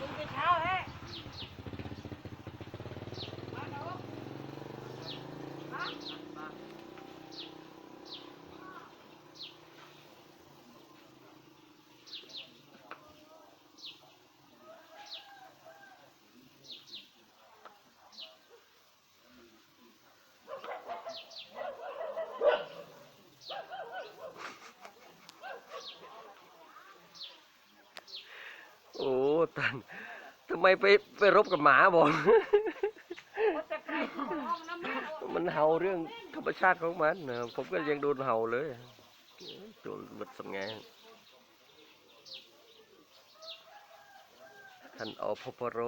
กินเช้าแฮะ ตันทำไมไปไปรบกับหมาบอกมันเห่าเรื่องธรรมชาติของมันนะผมก็ยังโดนเห่าเลยโดนหมดสังไงท่านอพปโร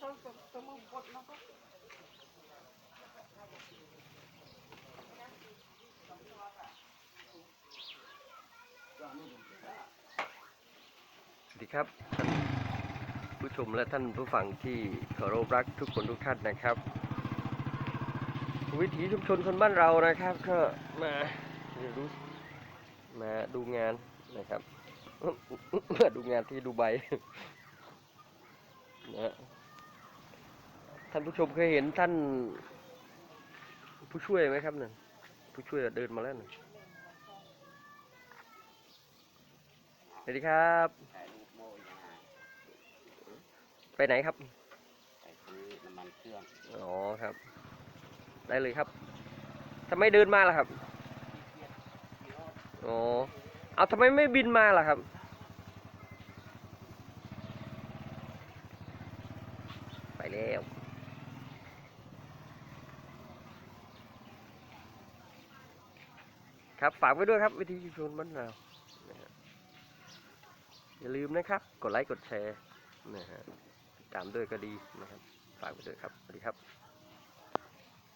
สวัส ดีครับท่านผู้ชมและท่านผู้ฟังที่เคารพรักทุกคนทุกท่านนะครับ วิถีชุมชนคนบ้านเรานะครับ ก็มาเรียนรู้มาดูงานนะครับมาดูงานที่ดูไบนะท่านผู้ชมเคยเห็นท่าน ผู้ช่วยไหมครับนั่นผู้ช่วยเดินมาแล้วนะสวัสดีครับ ถ่ายรูปโม่ยังไง ไปไหนครับ ไปซื้อน้ำมันเครื่อง อ๋อครับ ได้เลยครับทำไมเดินมาล่ะครับ อ๋อ เอาทำไมไม่บินมาล่ะครับ ไปแล้วครับฝากไว้ด้วยครับ วิธีชุมชนบ้านเรานะฮะอย่าลืมนะครับ กดไลค์ กดแชร์นะฮะติด ตามด้วยก็ดีนะครับฝากไว้ด้วยครับสวัสดีครับ